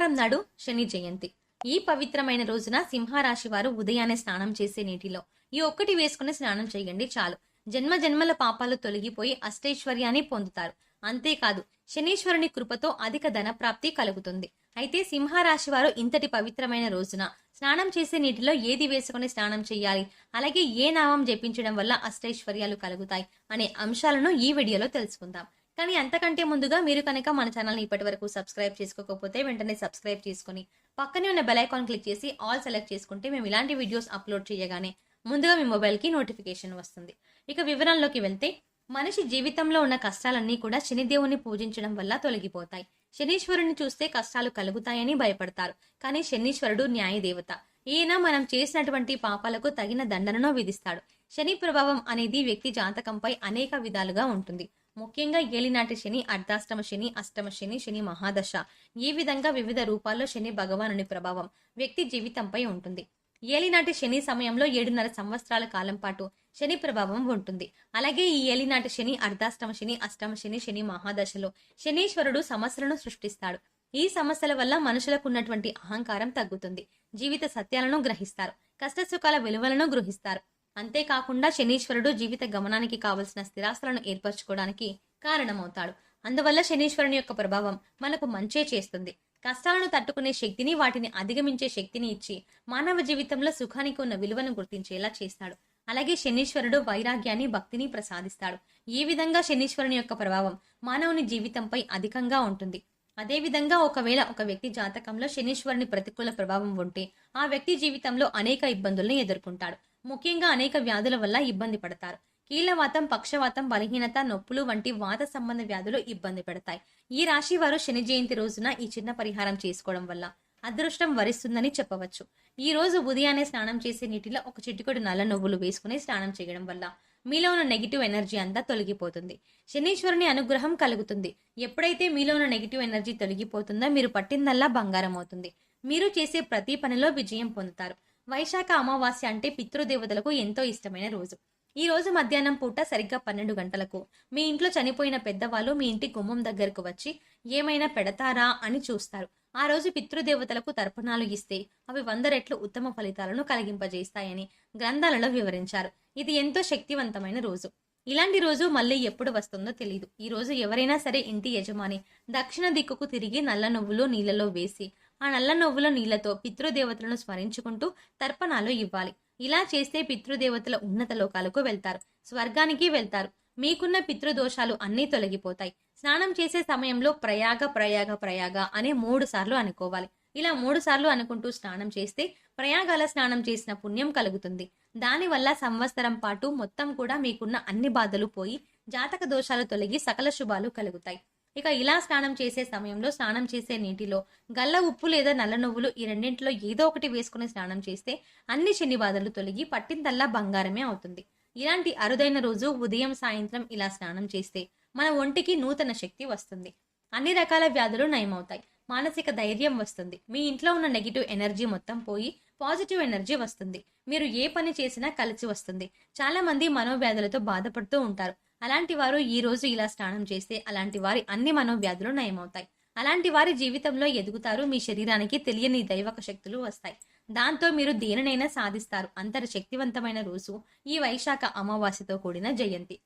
సోమవారం నాడు శని జయంతి. ఈ పవిత్రమైన రోజున సింహరాశి వారు ఉదయాన్నే స్నానం చేసే నీటిలో ఈ ఒక్కటి వేసుకుని స్నానం చేయండి చాలు. జన్మ జన్మల పాపాలు తొలగిపోయి అష్టైశ్వర్యాన్ని పొందుతారు. అంతేకాదు శనీశ్వరుని కృపతో అధిక ధన ప్రాప్తి కలుగుతుంది. అయితే సింహరాశి వారు ఇంతటి పవిత్రమైన రోజున స్నానం చేసే నీటిలో ఏది వేసుకుని స్నానం చేయాలి? అలాగే ఏ నామం జపించడం వల్ల అష్టైశ్వర్యాలు కలుగుతాయి? అనే అంశాలను ఈ వీడియోలో తెలుసుకుందాం. కానీ అంతకంటే ముందుగా మీరు కనుక మన ఛానల్ని ఇప్పటి వరకు సబ్స్క్రైబ్ చేసుకోకపోతే వెంటనే సబ్స్క్రైబ్ చేసుకుని పక్కనే ఉన్న బెల్ ఐకాన్ క్లిక్ చేసి ఆల్ సెలెక్ట్ చేసుకుంటే మేము ఇలాంటి వీడియోస్ అప్లోడ్ చేయగానే ముందుగా మీ మొబైల్కి నోటిఫికేషన్ వస్తుంది. ఇక వివరాల్లోకి వెళ్తే మనిషి జీవితంలో ఉన్న కష్టాలన్నీ కూడా శనిదేవుని పూజించడం వల్ల తొలగిపోతాయి. శనీశ్వరుని చూస్తే కష్టాలు కలుగుతాయని భయపడతారు. కానీ శనీశ్వరుడు న్యాయదేవత. ఈయన మనం చేసినటువంటి పాపాలకు తగిన దండనను విధిస్తాడు. శని ప్రభావం అనేది వ్యక్తి జాతకంపై అనేక విధాలుగా ఉంటుంది. ముఖ్యంగా ఏలినాటి శని అర్ధాష్టమ శని అష్టమ శని శని మహాదశ. ఈ విధంగా వివిధ రూపాల్లో శని భగవానుని ప్రభావం వ్యక్తి జీవితంపై ఉంటుంది. ఏలినాటి శని సమయంలో ఏడున్నర సంవత్సరాల కాలం పాటు శని ప్రభావం ఉంటుంది. అలాగే ఈ ఏలినాటి శని అర్ధాష్టమ శని అష్టమ శని శని మహాదశలో శనీశ్వరుడు సమస్యలను సృష్టిస్తాడు. ఈ సమస్యల వల్ల మనుషులకు ఉన్నటువంటి అహంకారం తగ్గుతుంది. జీవిత సత్యాలను గ్రహిస్తారు. కష్టసుఖాల విలువలను గ్రహిస్తారు. అంతేకాకుండా శనీశ్వరుడు జీవిత గమనానికి కావలసిన స్థిరాస్తులను ఏర్పరచుకోవడానికి కారణమవుతాడు. అందువల్ల శనీశ్వరుని యొక్క ప్రభావం మనకు మంచే చేస్తుంది. కష్టాలను తట్టుకునే శక్తిని వాటిని అధిగమించే శక్తిని ఇచ్చి మానవ జీవితంలో సుఖానికి ఉన్న విలువను గుర్తించేలా చేస్తాడు. అలాగే శనీశ్వరుడు వైరాగ్యాన్ని భక్తిని ప్రసాదిస్తాడు. ఈ విధంగా శనీశ్వరుని యొక్క ప్రభావం మానవుని జీవితంపై అధికంగా ఉంటుంది. అదేవిధంగా ఒకవేళ ఒక వ్యక్తి జాతకంలో శనీశ్వరుని ప్రతికూల ప్రభావం ఉంటే ఆ వ్యక్తి జీవితంలో అనేక ఇబ్బందుల్ని ఎదుర్కొంటాడు. ముఖ్యంగా అనేక వ్యాధుల వల్ల ఇబ్బంది పడతారు. కీలవాతం పక్షవాతం బలహీనత నొప్పులు వంటి వాత సంబంధ వ్యాధులు ఇబ్బంది పెడతాయి. ఈ రాశి వారు శని జయంతి రోజున ఈ చిన్న పరిహారం చేసుకోవడం వల్ల అదృష్టం వరిస్తుందని చెప్పవచ్చు. ఈ రోజు ఉదయాన్నే స్నానం చేసే నీటిలో ఒక చిటికొడు నల్ల నువ్వులు వేసుకుని స్నానం చేయడం వల్ల మీలో ఉన్న నెగిటివ్ ఎనర్జీ అంతా తొలగిపోతుంది. శనీశ్వరుని అనుగ్రహం కలుగుతుంది. ఎప్పుడైతే మీలో ఉన్న నెగిటివ్ ఎనర్జీ తొలగిపోతుందో మీరు పట్టిందల్లా బంగారం అవుతుంది. మీరు చేసే ప్రతి పనిలో విజయం పొందుతారు. వైశాఖ అమావాస్య అంటే పితృదేవతలకు ఎంతో ఇష్టమైన రోజు. ఈ రోజు మధ్యాహ్నం పూట సరిగ్గా పన్నెండు గంటలకు మీ ఇంట్లో చనిపోయిన పెద్దవాళ్ళు మీ ఇంటి గుమ్మం దగ్గరకు వచ్చి ఏమైనా పెడతారా అని చూస్తారు. ఆ రోజు పితృదేవతలకు తర్పణాలు ఇస్తే అవి వంద రెట్లు ఉత్తమ ఫలితాలను కలిగింపజేస్తాయని గ్రంథాలలో వివరించారు. ఇది ఎంతో శక్తివంతమైన రోజు. ఇలాంటి రోజు మళ్ళీ ఎప్పుడు వస్తుందో తెలియదు ఈ రోజు ఎవరైనా సరే ఇంటి యజమాని దక్షిణ దిక్కుకు తిరిగి నల్ల నువ్వులు నీళ్ళలో వేసి ఆ నల్ల నువ్వుల నీళ్ళతో పితృదేవతలను స్మరించుకుంటూ తర్పణాలు ఇవ్వాలి. ఇలా చేస్తే పితృదేవతల ఉన్నత లోకాలకు వెళ్తారు. స్వర్గానికి వెళ్తారు. మీకున్న పితృదోషాలు అన్నీ తొలగిపోతాయి. స్నానం చేసే సమయంలో ప్రయాగ ప్రయాగ ప్రయాగ అనే మూడు సార్లు అనుకోవాలి. ఇలా మూడు సార్లు అనుకుంటూ స్నానం చేస్తే ప్రయాగాల స్నానం చేసిన పుణ్యం కలుగుతుంది. దానివల్ల సంవత్సరం పాటు మొత్తం కూడా మీకున్న అన్ని బాధలు పోయి జాతక దోషాలు తొలగి సకల శుభాలు కలుగుతాయి. ఇక ఇలా స్నానం చేసే సమయంలో స్నానం చేసే నీటిలో గల్ల ఉప్పు లేదా నల్ల నువ్వులు ఈ రెండింటిలో ఏదో ఒకటి వేసుకుని స్నానం చేస్తే అన్ని శని బాధలు తొలగి పట్టిందల్లా బంగారమే అవుతుంది. ఇలాంటి అరుదైన రోజు ఉదయం సాయంత్రం ఇలా స్నానం చేస్తే మన ఒంటికి నూతన శక్తి వస్తుంది. అన్ని రకాల వ్యాధులు నయమవుతాయి. మానసిక ధైర్యం వస్తుంది. మీ ఇంట్లో ఉన్న నెగిటివ్ ఎనర్జీ మొత్తం పోయి పాజిటివ్ ఎనర్జీ వస్తుంది. మీరు ఏ పని చేసినా కలిసి వస్తుంది. చాలా మంది మనోవ్యాధులతో బాధపడుతూ ఉంటారు. అలాంటి వారు ఈ రోజు ఇలా స్నానం చేస్తే అలాంటి వారి అన్ని మనోవ్యాధులు నయమవుతాయి. అలాంటి వారి జీవితంలో ఎదుగుతారు మీ శరీరానికి తెలియని దైవక శక్తులు వస్తాయి. దాంతో మీరు దేనినైనా సాధిస్తారు. అంతర శక్తివంతమైన రోజు ఈ వైశాఖ అమావాస్యతో కూడిన జయంతి.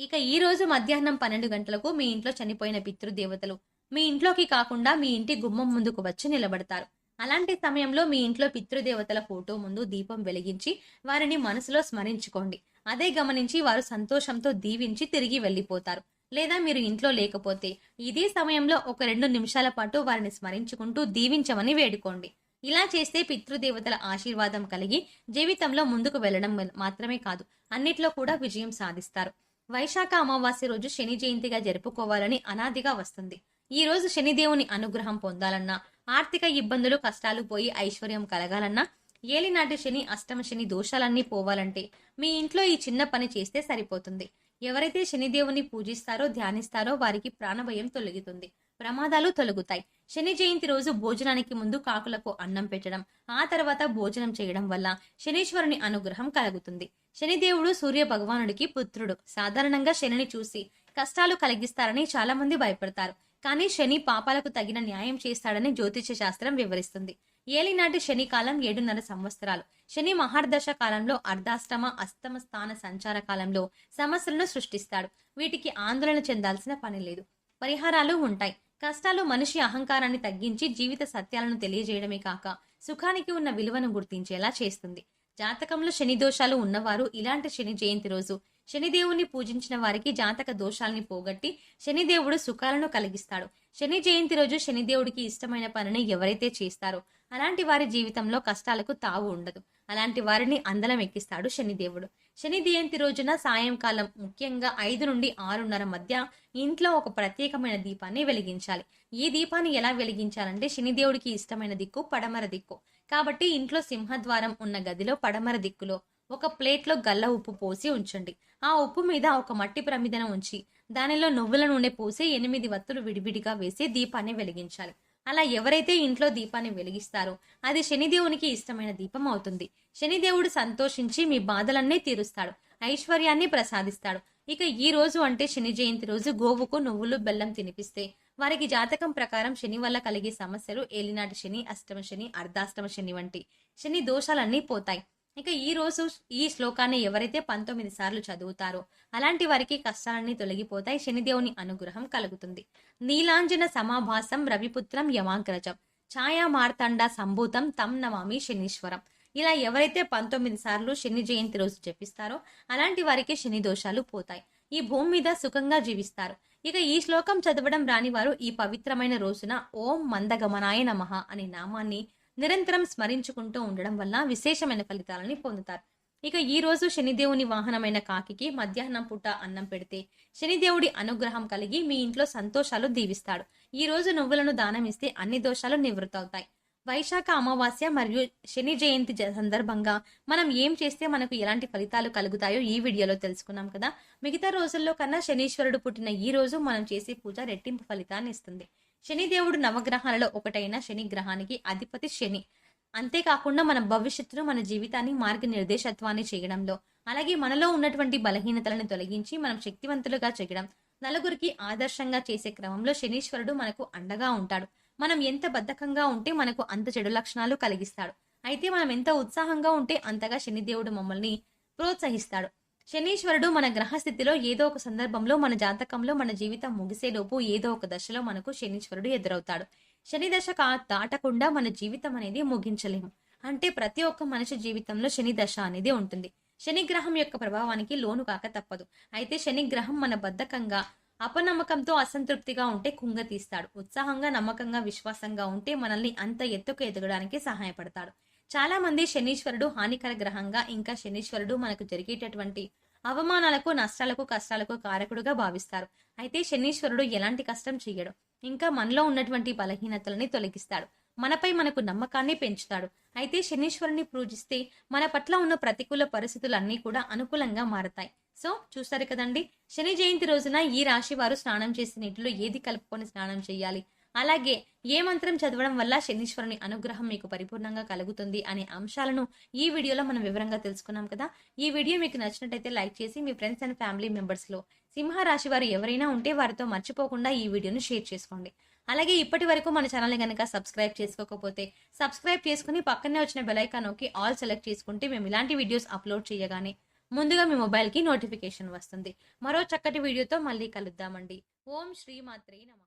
ఇక ఈ రోజు మధ్యాహ్నం పన్నెండు గంటలకు మీ ఇంట్లో చనిపోయిన పితృదేవతలు మీ ఇంట్లోకి కాకుండా మీ ఇంటి గుమ్మం ముందుకు వచ్చి నిలబడతారు. అలాంటి సమయంలో మీ ఇంట్లో పితృదేవతల ఫోటో ముందు దీపం వెలిగించి వారిని మనసులో స్మరించుకోండి. అదే గమనించి వారు సంతోషంతో దీవించి తిరిగి వెళ్ళిపోతారు. లేదా మీరు ఇంట్లో లేకపోతే ఇదే సమయంలో ఒక రెండు నిమిషాల పాటు వారిని స్మరించుకుంటూ దీవించమని వేడుకోండి. ఇలా చేస్తే పితృదేవతల ఆశీర్వాదం కలిగి జీవితంలో ముందుకు వెళ్ళడం మాత్రమే కాదు అన్నిట్లో కూడా విజయం సాధిస్తారు. వైశాఖ అమావాస్య రోజు శని జయంతిగా జరుపుకోవాలని అనాదిగా వస్తుంది. ఈ రోజు శనిదేవుని అనుగ్రహం పొందాలన్నా ఆర్థిక ఇబ్బందులు కష్టాలు పోయి ఐశ్వర్యం కలగాలన్నా ఏలినాటి శని అష్టమ శని దోషాలన్నీ పోవాలంటే మీ ఇంట్లో ఈ చిన్న పని చేస్తే సరిపోతుంది. ఎవరైతే శనిదేవుని పూజిస్తారో ధ్యానిస్తారో వారికి ప్రాణభయం తొలగుతుంది. ప్రమాదాలు తొలగుతాయి. శని జయంతి రోజు భోజనానికి ముందు కాకులకు అన్నం పెట్టడం ఆ తర్వాత భోజనం చేయడం వల్ల శనీశ్వరుని అనుగ్రహం కలుగుతుంది. శనిదేవుడు సూర్య భగవానుడికి పుత్రుడు. సాధారణంగా శనిని చూసి కష్టాలు కలిగిస్తారని చాలా మంది భయపడతారు. కానీ శని పాపాలకు తగిన న్యాయం చేస్తాడని జ్యోతిష శాస్త్రం వివరిస్తుంది. ఏలినాటి శని కాలం ఏడున్నర సంవత్సరాలు. శని మహార్దశ కాలంలో అర్ధాష్టమ అస్తమ స్థాన సంచార కాలంలో సమస్యలను సృష్టిస్తాడు. వీటికి ఆందోళన చెందాల్సిన పని లేదు. పరిహారాలు ఉంటాయి. కష్టాలు మనిషి అహంకారాన్ని తగ్గించి జీవిత సత్యాలను తెలియజేయడమే కాక సుఖానికి ఉన్న విలువను గుర్తించేలా చేస్తుంది. జాతకంలో శని దోషాలు ఉన్నవారు ఇలాంటి శని జయంతి రోజు శనిదేవుని పూజించిన వారికి జాతక దోషాల్ని పోగొట్టి శనిదేవుడు సుఖాలను కలిగిస్తాడు. శని జయంతి రోజు శనిదేవుడికి ఇష్టమైన పనిని ఎవరైతే చేస్తారో అలాంటి వారి జీవితంలో కష్టాలకు తావు ఉండదు. అలాంటి వారిని అందలం ఎక్కిస్తాడు శనిదేవుడు. శని జయంతి రోజున సాయంకాలం ముఖ్యంగా ఐదు నుండి ఆరున్నర మధ్య ఇంట్లో ఒక ప్రత్యేకమైన దీపాన్ని వెలిగించాలి. ఈ దీపాన్ని ఎలా వెలిగించాలంటే శనిదేవుడికి ఇష్టమైన దిక్కు పడమర దిక్కు. కాబట్టి ఇంట్లో సింహద్వారం ఉన్న గదిలో పడమర దిక్కులో ఒక ప్లేట్లో గల్ల ఉప్పు పోసి ఉంచండి. ఆ ఉప్పు మీద ఒక మట్టి ప్రమిదన ఉంచి దానిలో నువ్వుల నూనె పోసి ఎనిమిది వత్తులు విడివిడిగా వేసి దీపాన్ని వెలిగించాలి. అలా ఎవరైతే ఇంట్లో దీపాన్ని వెలిగిస్తారో అది శనిదేవునికి ఇష్టమైన దీపం అవుతుంది. శనిదేవుడు సంతోషించి మీ బాధలన్నీ తీరుస్తాడు. ఐశ్వర్యాన్ని ప్రసాదిస్తాడు. ఇక ఈ రోజు అంటే శని జయంతి రోజు గోవుకు నువ్వులు బెల్లం తినిపిస్తే వారికి జాతకం ప్రకారం శని వల్ల కలిగే సమస్యలు ఏలినాటి శని అష్టమ శని అర్ధాష్టమ శని వంటి శని దోషాలన్నీ పోతాయి. ఇక ఈ రోజు ఈ శ్లోకాన్ని ఎవరైతే పంతొమ్మిది సార్లు చదువుతారో అలాంటి వారికి కష్టాలన్నీ తొలగిపోతాయి శనిదేవుని అనుగ్రహం కలుగుతుంది. నీలాంజన సమాభాసం రవిపుత్రం యమాగ్రజం ఛాయా మార్తాండ సంభూతం తం నమామి శనీశ్వరం. ఇలా ఎవరైతే పంతొమ్మిది సార్లు శని జయంతి రోజు జపిస్తారో అలాంటి వారికి శని దోషాలు పోతాయి. ఈ భూమి మీద సుఖంగా జీవిస్తారు. ఇక ఈ శ్లోకం చదవడం రాని వారు ఈ పవిత్రమైన రోజున ఓం మందగమనాయ నమః అనే నామాన్ని నిరంతరం స్మరించుకుంటూ ఉండడం వల్ల విశేషమైన ఫలితాలని పొందుతారు. ఇక ఈ రోజు శనిదేవుని వాహనమైన కాకికి మధ్యాహ్నం పూట అన్నం పెడితే శనిదేవుడి అనుగ్రహం కలిగి మీ ఇంట్లో సంతోషాలు దీవిస్తాడు. ఈ రోజు నువ్వులను దానం ఇస్తే అన్ని దోషాలు నివృత్తవుతాయి. వైశాఖ అమావాస్య మరియు శని జయంతి సందర్భంగా మనం ఏం చేస్తే మనకు ఎలాంటి ఫలితాలు కలుగుతాయో ఈ వీడియోలో తెలుసుకున్నాం కదా. మిగతా రోజుల్లో కన్నా శనీశ్వరుడు పుట్టిన ఈ రోజు మనం చేసే పూజ రెట్టింపు ఫలితాన్ని ఇస్తుంది. శనిదేవుడు నవగ్రహాలలో ఒకటైన శని గ్రహానికి అధిపతి శని. అంతేకాకుండా మన భవిష్యత్తులో మన జీవితాన్ని మార్గనిర్దేశత్వాన్ని చేయడంలో అలాగే మనలో ఉన్నటువంటి బలహీనతలను తొలగించి మనం శక్తివంతులుగా చేయడం నలుగురికి ఆదర్శంగా చేసే క్రమంలో శనీశ్వరుడు మనకు అండగా ఉంటాడు. మనం ఎంత బద్ధకంగా ఉంటే మనకు అంత చెడు లక్షణాలు కలిగిస్తాడు. అయితే మనం ఎంత ఉత్సాహంగా ఉంటే అంతగా శనిదేవుడు మమ్మల్ని ప్రోత్సహిస్తాడు. శనీశ్వరుడు మన గ్రహస్థితిలో ఏదో ఒక సందర్భంలో మన జాతకంలో మన జీవితం ముగిసేలోపు ఏదో ఒక దశలో మనకు శనీశ్వరుడు ఎదురవుతాడు. శని దశ కా దాటకుండా మన జీవితం అనేది ముగించలేము. అంటే ప్రతి ఒక్క మనిషి జీవితంలో శని దశ అనేది ఉంటుంది. శని గ్రహం యొక్క ప్రభావానికి లోను కాక తప్పదు. అయితే శని గ్రహం మన బద్ధకంగా అపనమ్మకంతో అసంతృప్తిగా ఉంటే కుంగ తీస్తాడు. ఉత్సాహంగా నమ్మకంగా విశ్వాసంగా ఉంటే మనల్ని అంత ఎత్తుకు ఎదగడానికి సహాయపడతాడు. చాలామంది శనీశ్వరుడు హానికర గ్రహంగా ఇంకా శనీశ్వరుడు మనకు జరిగేటటువంటి అవమానాలకు నష్టాలకు కష్టాలకు కారకుడుగా భావిస్తారు. అయితే శనీశ్వరుడు ఎలాంటి కష్టం చెయ్యడు ఇంకా మనలో ఉన్నటువంటి బలహీనతలని తొలగిస్తాడు. మనపై మనకు నమ్మకాన్ని పెంచుతాడు. అయితే శనీశ్వరుని పూజిస్తే మన పట్ల ఉన్న ప్రతికూల పరిస్థితులన్నీ కూడా అనుకూలంగా మారతాయి. సో చూస్తారు కదండి శని జయంతి రోజున ఈ రాశి వారు స్నానం చేసే నీటిలో ఏది కలుపుకొని స్నానం చేయాలి? అలాగే ఏ మంత్రం చదవడం వల్ల శనీశ్వరుని అనుగ్రహం మీకు పరిపూర్ణంగా కలుగుతుంది అనే అంశాలను ఈ వీడియోలో మనం వివరంగా తెలుసుకున్నాం కదా. ఈ వీడియో మీకు నచ్చినట్టయితే లైక్ చేసి మీ ఫ్రెండ్స్ అండ్ ఫ్యామిలీ మెంబర్స్లో సింహరాశి వారు ఎవరైనా ఉంటే వారితో మర్చిపోకుండా ఈ వీడియోను షేర్ చేసుకోండి. అలాగే ఇప్పటి వరకు మన ఛానల్ కనుక సబ్స్క్రైబ్ చేసుకోకపోతే సబ్స్క్రైబ్ చేసుకుని పక్కనే వచ్చిన బెలైకాన్ నొక్కి ఆల్ సెలెక్ట్ చేసుకుంటే మేము ఇలాంటి వీడియోస్ అప్లోడ్ చేయగానే ముందుగా మీ మొబైల్కి నోటిఫికేషన్ వస్తుంది. మరో చక్కటి వీడియోతో మళ్ళీ కలుద్దామండి. ఓం శ్రీ నమ.